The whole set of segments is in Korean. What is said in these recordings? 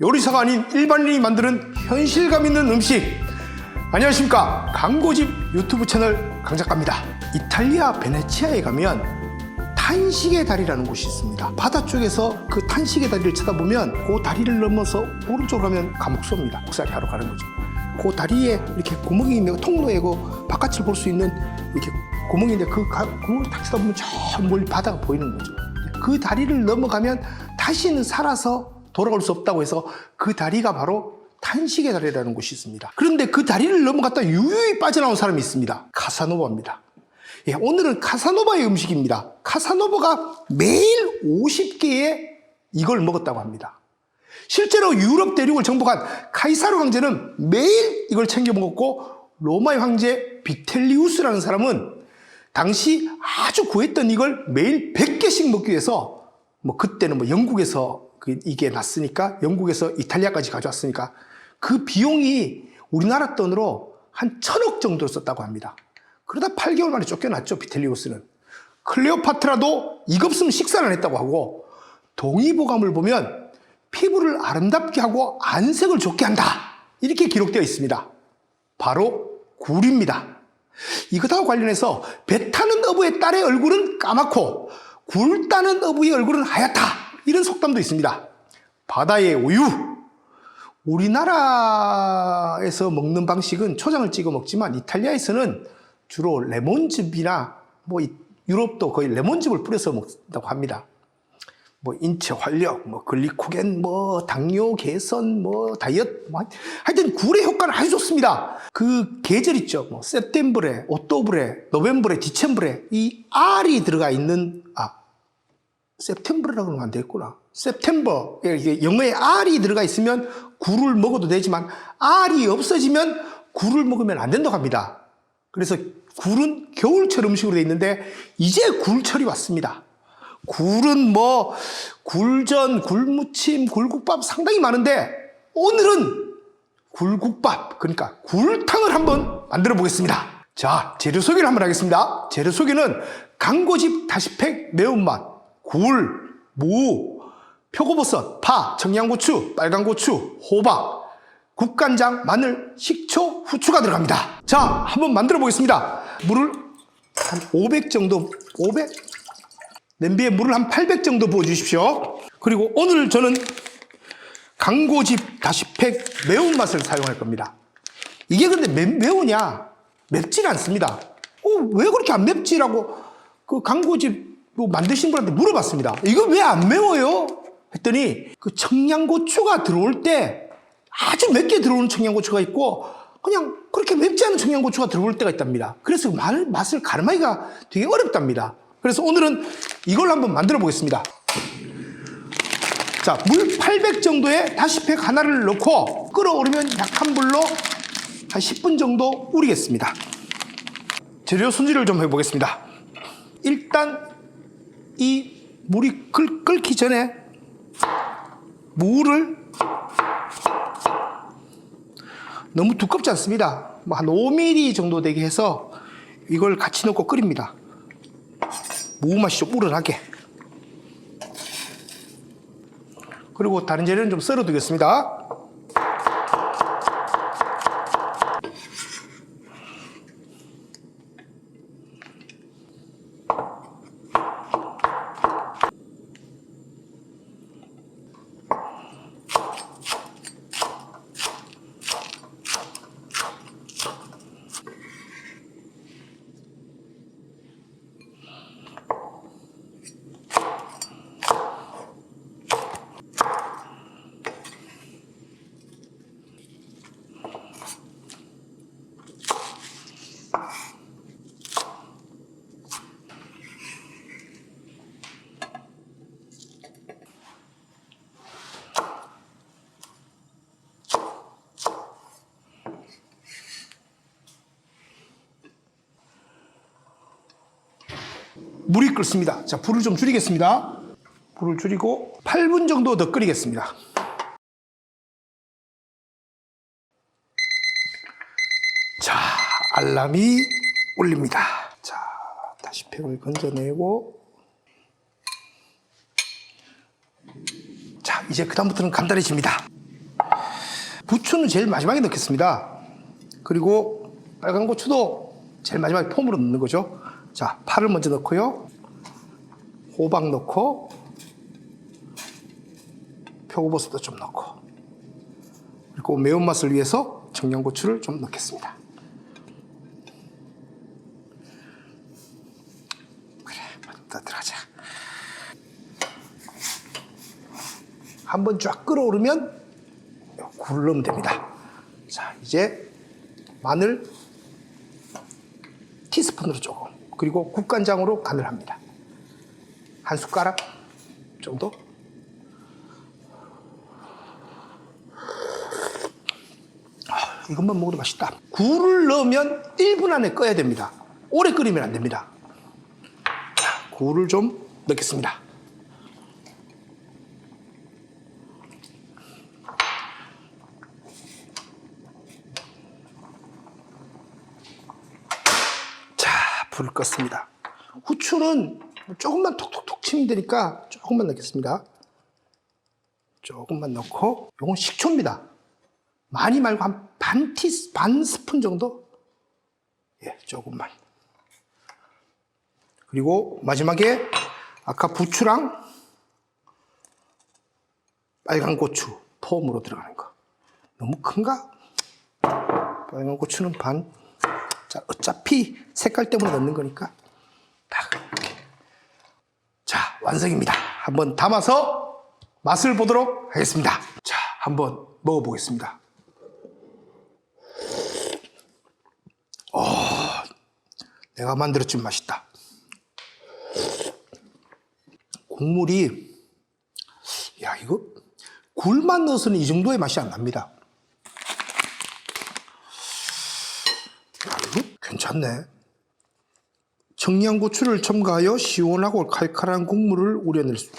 요리사가 아닌 일반인이 만드는 현실감 있는 음식. 안녕하십니까. 광고집 유튜브 채널 강작가입니다. 이탈리아 베네치아에 가면 탄식의 다리라는 곳이 있습니다. 바다 쪽에서 그 탄식의 다리를 쳐다보면 그 다리를 넘어서 오른쪽으로 가면 감옥소입니다. 목살이 하러 가는 거죠. 그 다리에 이렇게 구멍이 있는 통로에 그 바깥을 볼 수 있는 이렇게 구멍이 있는데 그 가- 구멍을 딱 쳐다보면 저 멀리 바다가 보이는 거죠. 그 다리를 넘어가면 다시는 살아서 돌아올 수 없다고 해서 그 다리가 바로 탄식의 다리라는 곳이 있습니다. 그런데 그 다리를 넘어갔다 유유히 빠져나온 사람이 있습니다. 카사노바입니다. 예, 오늘은 카사노바의 음식입니다. 카사노바가 매일 50개의 이걸 먹었다고 합니다. 실제로 유럽 대륙을 정복한 카이사르 황제는 매일 이걸 챙겨 먹었고 로마의 황제 비텔리우스라는 사람은 당시 아주 구했던 이걸 매일 100개씩 먹기 위해서 뭐 그때는 뭐 영국에서 그 이게 났으니까 영국에서 이탈리아까지 가져왔으니까 그 비용이 우리나라 돈으로 한 천억 정도 썼다고 합니다. 그러다 8개월 만에 쫓겨났죠 비텔리우스는. 클레오파트라도 이거 없으면 식사를 안 했다고 하고 동의보감을 보면 피부를 아름답게 하고 안색을 좋게 한다. 이렇게 기록되어 있습니다. 바로 굴입니다. 이것하고 관련해서 배 타는 어부의 딸의 얼굴은 까맣고 굴 따는 어부의 얼굴은 하얗다. 이런 속담도 있습니다. 바다의 우유. 우리나라에서 먹는 방식은 초장을 찍어 먹지만 이탈리아에서는 주로 레몬즙이나 뭐 이- 유럽도 거의 레몬즙을 뿌려서 먹는다고 합니다. 뭐 인체 활력, 뭐 글리코겐, 뭐 당뇨 개선, 뭐 다이어트, 뭐 하여튼 굴의 효과는 아주 좋습니다. 그 계절 있죠. 뭐 세템브레, 오토브레, 노벤브레, 디쳔브레 이 R이 들어가 있는 아 세템브레라고 하면 안 되겠구나. 이게 영어에 R이 들어가 있으면 굴을 먹어도 되지만 R이 없어지면 굴을 먹으면 안 된다고 합니다. 그래서 굴은 겨울철 음식으로 돼 있는데 이제 굴철이 왔습니다. 굴은 뭐 굴전, 굴무침, 굴국밥 상당히 많은데 오늘은 굴국밥 그러니까 굴탕을 한번 만들어 보겠습니다. 자 재료 소개를 한번 하겠습니다. 재료 소개는 강고집 다시팩 매운맛, 굴, 무, 표고버섯, 파, 청양고추, 빨간고추, 호박, 국간장, 마늘, 식초, 후추가 들어갑니다. 자 한번 만들어 보겠습니다. 물을 한 500 정도 500 냄비에 물을 한 800 정도 부어 주십시오. 그리고 오늘 저는 강고집 다시팩 매운맛을 사용할 겁니다. 이게 근데 매, 매우냐? 맵질 않습니다. 어, 왜 그렇게 안 맵지라고 그 강고집 뭐 만드신 분한테 물어봤습니다. 이거 왜 안 매워요? 했더니 그 청양고추가 들어올 때 아주 맵게 들어오는 청양고추가 있고 그냥 그렇게 맵지 않은 청양고추가 들어올 때가 있답니다. 그래서 말- 맛을 가름하기가 되게 어렵답니다. 그래서 오늘은 이걸 한번 만들어 보겠습니다. 자, 물 800 정도의 다시팩 하나를 넣고 끓어오르면 약한 불로 한 10분 정도 우리겠습니다. 재료 손질을 좀 해보겠습니다. 일단 이 물이 끓, 끓기 전에 무를 너무 두껍지 않습니다. 뭐한 5mm 정도 되게 해서 이걸 같이 넣고 끓입니다. 무 맛이 좀 우러나게. 그리고 다른 재료는 좀 썰어 두겠습니다. 물이 끓습니다. 자, 불을 좀 줄이겠습니다. 불을 줄이고 8분 정도 더 끓이겠습니다. 자, 알람이 울립니다. 자, 다시 팩을 건져내고 자, 이제 그다음부터는 간단해집니다. 부추는 제일 마지막에 넣겠습니다. 그리고 빨간 고추도 제일 마지막에 폼으로 넣는 거죠. 자, 파를 먼저 넣고요. 호박 넣고 표고버섯도 좀 넣고 그리고 매운맛을 위해서 청양고추를 좀 넣겠습니다. 그래, 먼저 들어가자. 한번 쫙 끓어오르면 넣으면 됩니다. 자, 이제 마늘 티스푼으로 조금 그리고 국간장으로 간을 합니다. 한 숟가락 정도. 아, 이것만 먹어도 맛있다. 굴을 넣으면 1분 안에 꺼야 됩니다. 오래 끓이면 안 됩니다. 자, 굴을 좀 넣겠습니다. 자, 불을 껐습니다. 후추는 조금만 톡톡톡 치면 되니까 조금만 넣겠습니다. 조금만 넣고, 이건 식초입니다. 많이 말고 한 반 티, 반 스푼 정도? 예, 조금만. 그리고 마지막에 아까 부추랑 빨간 고추 폼으로 들어가는 거. 너무 큰가? 빨간 고추는 반. 자, 어차피 색깔 때문에 넣는 거니까 딱. 자, 완성입니다. 한번 담아서 맛을 보도록 하겠습니다. 자, 한번 먹어보겠습니다. 어, 내가 만들었지만 맛있다. 국물이 야 이거 굴만 넣어서는 이 정도의 맛이 안 납니다. 야, 이거 괜찮네. 청양고추를 첨가하여 시원하고 칼칼한 국물을 우려낼 수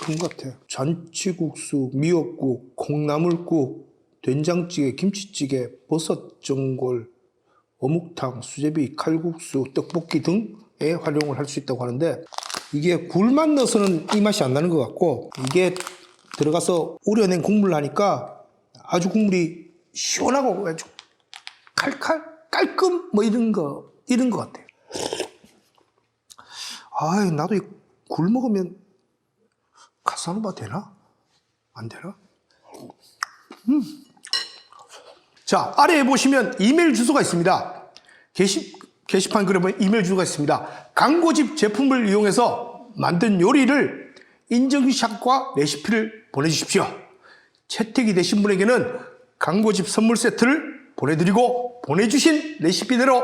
그런 것 같아. 잔치국수, 미역국, 콩나물국, 된장찌개, 김치찌개, 버섯 전골, 어묵탕, 수제비, 칼국수, 떡볶이 등에 활용을 할 수 있다고 하는데 이게 굴만 넣어서는 이 맛이 안 나는 것 같고 이게 들어가서 우려낸 국물 하니까 아주 국물이 시원하고 아주 칼칼 깔끔 뭐 이런 거 이런 것 같아요. 아, 나도 이굴 먹으면 카사노바 되나? 안 되나? 음. 자, 아래에 보시면 이메일 주소가 있습니다. 게시, 게시판 그러면 이메일 주소가 있습니다. 광고집 제품을 이용해서 만든 요리를 인증샷과 레시피를 보내주십시오. 채택이 되신 분에게는 광고집 선물 세트를 보내드리고 보내주신 레시피대로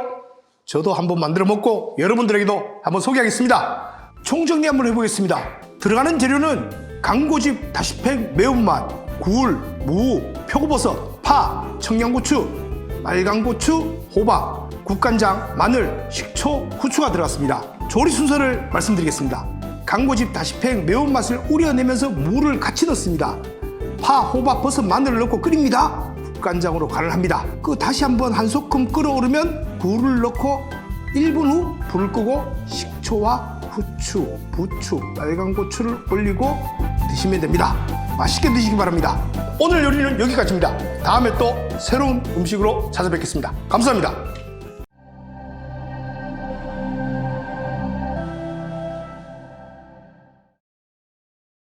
저도 한번 만들어 먹고 여러분들에게도 한번 소개하겠습니다. 총정리 한번 해보겠습니다. 들어가는 재료는 강고집 다시팩 매운맛, 굴, 무, 표고버섯, 파, 청양고추, 빨강고추, 호박, 국간장, 마늘, 식초, 후추가 들어갔습니다. 조리 순서를 말씀드리겠습니다. 강고집 다시팩 매운맛을 우려내면서 무를 같이 넣습니다. 파, 호박, 버섯, 마늘을 넣고 끓입니다. 국간장으로 간을 합니다. 그 다시 한번 한 소끔 끓어오르면 굴을 넣고 1분 후 불을 끄고 식초와 후추, 부추, 빨간 고추를 올리고 드시면 됩니다. 맛있게 드시기 바랍니다. 오늘 요리는 여기까지입니다. 다음에 또 새로운 음식으로 찾아뵙겠습니다. 감사합니다.